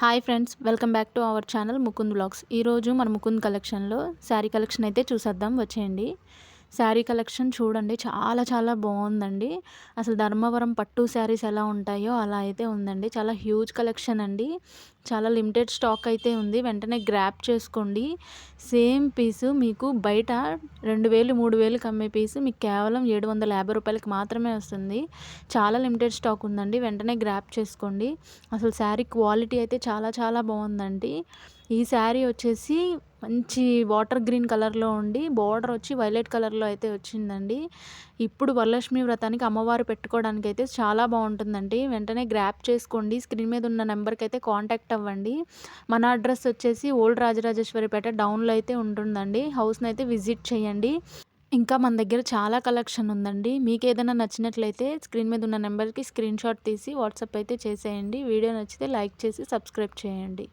Hi friends welcome back to our channel Mukund vlogs ఈరోజు మన ముకుంద్ కలెక్షన్లో శారీ కలెక్షన్ అయితే చూసేద్దాం వచ్చేయండి. శారీ కలెక్షన్ చూడండి. చాలా చాలా బాగుందండి. అసలు ధర్మవరం పట్టు శారీస్ ఎలా ఉంటాయో అలా అయితే ఉందండి. చాలా హ్యూజ్ కలెక్షన్ అండి. చాలా లిమిటెడ్ స్టాక్ అయితే ఉంది. వెంటనే గ్రాప్ చేసుకోండి. సేమ్ పీసు మీకు బయట రెండు వేలు మూడు వేలకు అమ్మే పీసు మీకు కేవలం ఏడు వందల యాభై రూపాయలకి మాత్రమే వస్తుంది. చాలా లిమిటెడ్ స్టాక్ ఉందండి. వెంటనే గ్రాప్ చేసుకోండి. అసలు శారీ క్వాలిటీ అయితే చాలా చాలా బాగుందండి. ఈ శారీ వచ్చేసి మంచి వాటర్ గ్రీన్ కలర్లో ఉండి బార్డర్ వచ్చి వైలెట్ కలర్లో అయితే వచ్చిందండి. ఇప్పుడు వరలక్ష్మి వ్రతానికి అమ్మవారు పెట్టుకోవడానికి అయితే చాలా బాగుంటుందండి. వెంటనే గ్రాప్ చేసుకోండి. స్క్రీన్ మీద ఉన్న నెంబర్కి అయితే కాంటాక్ట్ అవ్వండి. మన అడ్రస్ వచ్చేసి ఓల్డ్ రాజరాజేశ్వరిపేట డౌన్లో అయితే ఉంటుందండి. హౌస్ని అయితే విజిట్ చేయండి. ఇంకా మన దగ్గర చాలా కలెక్షన్ ఉందండి. మీకు ఏదైనా నచ్చినట్లయితే స్క్రీన్ మీద ఉన్న నెంబర్కి స్క్రీన్ షాట్ తీసి వాట్సాప్ అయితే చేసేయండి. వీడియో నచ్చితే లైక్ చేసి సబ్స్క్రైబ్ చేయండి.